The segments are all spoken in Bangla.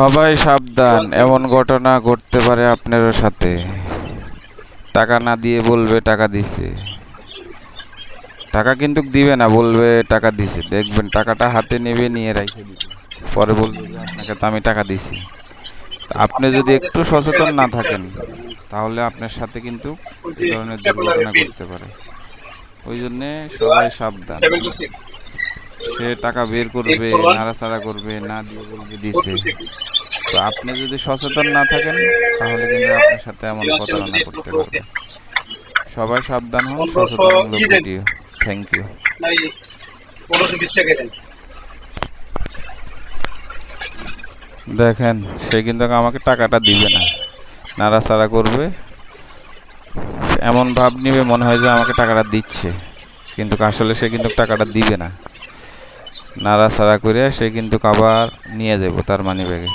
সবাই সাবধান এমন ঘটনা ঘটতে পারে আপনারও সাথে। টাকা না দিয়ে বলবে টাকা দিছে। টাকা কিন্তু দিবে না বলবে টাকা দিছে। দেখবেন টাকাটা হাতে নেবে নিয়ে রেখে দিবে পরে বলবে আপনাকে তো আমি টাকা দিছি। আপনি যদি একটু সচেতন না থাকেন তাহলে আপনার সাথে কিন্তু এই ধরনের দুর্ঘটনা ঘটতে পারে। ওই জন্যে সবাই সাবধান। সে টাকা বের করবে. নাড়াচাড়া করবে না দিয়ে বলবে দিছে। তো আপনি যদি সচেতন না থাকেন তাহলে কিন্তু আপনার সাথে এমন প্রতারণা করতে পারবে। সবাই সাবধান হন সচেতনমূলক ভিডিও। থ্যাংক ইউ দেখেন সে কিন্তু আমাকে টাকাটা দিবে না। নাড়াচাড়া করবে। এমন ভাব নিবে মনে হয় যে আমাকে টাকাটা দিচ্ছে। কিন্তু আসলে সে কিন্তু টাকাটা দিবে না। নাড়াচাড়া করে সে কিন্তু আবার নিয়ে যাব তার মানি ব্যাগে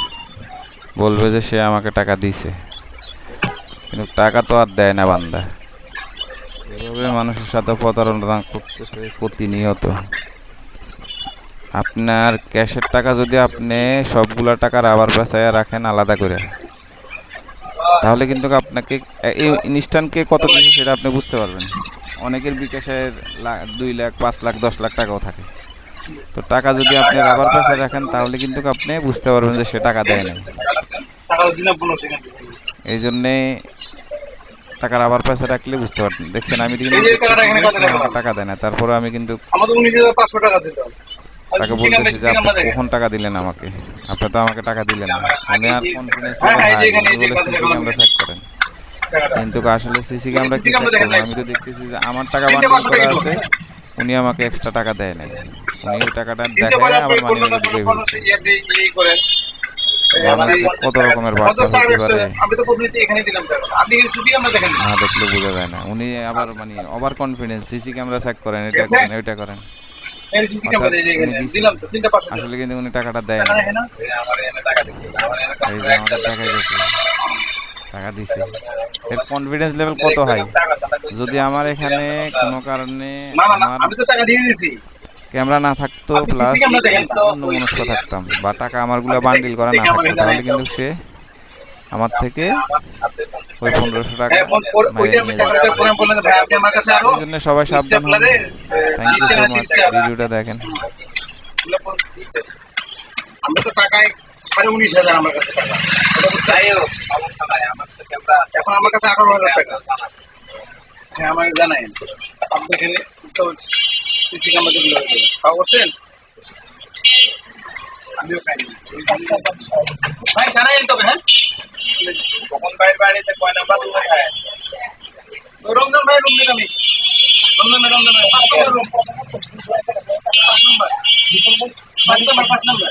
বলবে যে সে আমাকে টাকা দিছে কিন্তু টাকা তো আর দেয় না বান্দা। এভাবে মানুষের সাথে প্রতারণা করতেছে প্রতিনিয়ত। আপনার ক্যাশের টাকা যদি আপনি সবগুলা টাকা রাবার পেঁচায় রাখেন আলাদা করে। তাহলে কিন্তু আপনাকে এই ইনস্ট্যান্টকে কত দিচ্ছে সেটা আপনি বুঝতে পারবেন। অনেকের বিকাশের দুই লাখ, পাঁচ লাখ, দশ লাখ টাকাও থাকে। তো টাকা যদি আপনি রাবার পেঁচায় রাখেন তাহলে কিন্তু আপনি বুঝতে পারবেন যে সে টাকা দেয় নাই। এই জন্যে টাকা রাবার পেঁচা রাখলে বুঝতে পারবেন। দেখছেন আমি কিন্তু টাকা? দেয় না তারপরে আমি কিন্তু তাকে বলতেছি যে আপনি কখন টাকা দিলেন আমাকে? আপনি তো আমাকে টাকা দিলেন না। আমি আর কনফিডেন্স হ্যাঁ, হ্যাঁ, যে এখানে, বলে সিসি ক্যামেরা চেক করেন। কিন্তু আসলে সিসি ক্যামেরা কি। আমি তো দেখতেছি যে আমার টাকা বান্ডিল করা আছে। উনি আমাকে এক্সট্রা টাকা দেয় নাই। উনি ওই টাকাটা দেখায় পরে আবার মানি না, ঢুকে ফেলছে ইয়ে ইয়ে আমার কত রকমের বার্তা হতে পারে? না। দেখলে বোঝা যায় না। উনি আবার মানে over confidence CC camera check করেন এটা করেন ওইটা করেন। আসলে কিন্তু উনি টাকাটা দেয় না? এই আমার আমার যে দেখাই টাকা দিছে। এর কনফিডেন্স লেভেল কত হাই। যদি আমার এখানে কোনো কারণে না, না, না, আমার আমি তো টাকা দিয়ে দিয়েছি। ক্যামেরা না থাকতো প্লাস CC ক্যামেরা দেখেন তো, অন্য ওই- মনস্ক থাকতাম বা টাকা আমারগুলো বান্ডিল করা না থাকতো তাহলে কিন্তু সে আমার থেকে ওই পনেরোশো টাকা হ্যাঁ, এই জন্য সবাই সাবধান হন। থ্যাংক ইউ সো মাচ ভিডিওটা দেখেন। আমরা তো টাকায় সাড়ে উনিশ হাজার আমার কাছে টাকা। সমস্যা নাই, আমার তো ক্যামেরা- এখন আমার কাছে আঠারো হাজার টাকা। হ্যাঁ আমাকে জানাই। আপনি এখানে তো সিসি ক্যামেরা গুলো হয়েছে। খাওয়া করছেন? আমিও খাইনি ভাই জানাই তবে হ্যাঁ? কখন বাইরে বাড়িতে কয় নাম্বার রুমে খায় রমজান ভাই রুম দিন আমি। রমজান রমজান ভাই পাঁচ নম্বর রুম। পাঁচ নম্বর পাঁচ নম্বর পাঁচ নম্বর।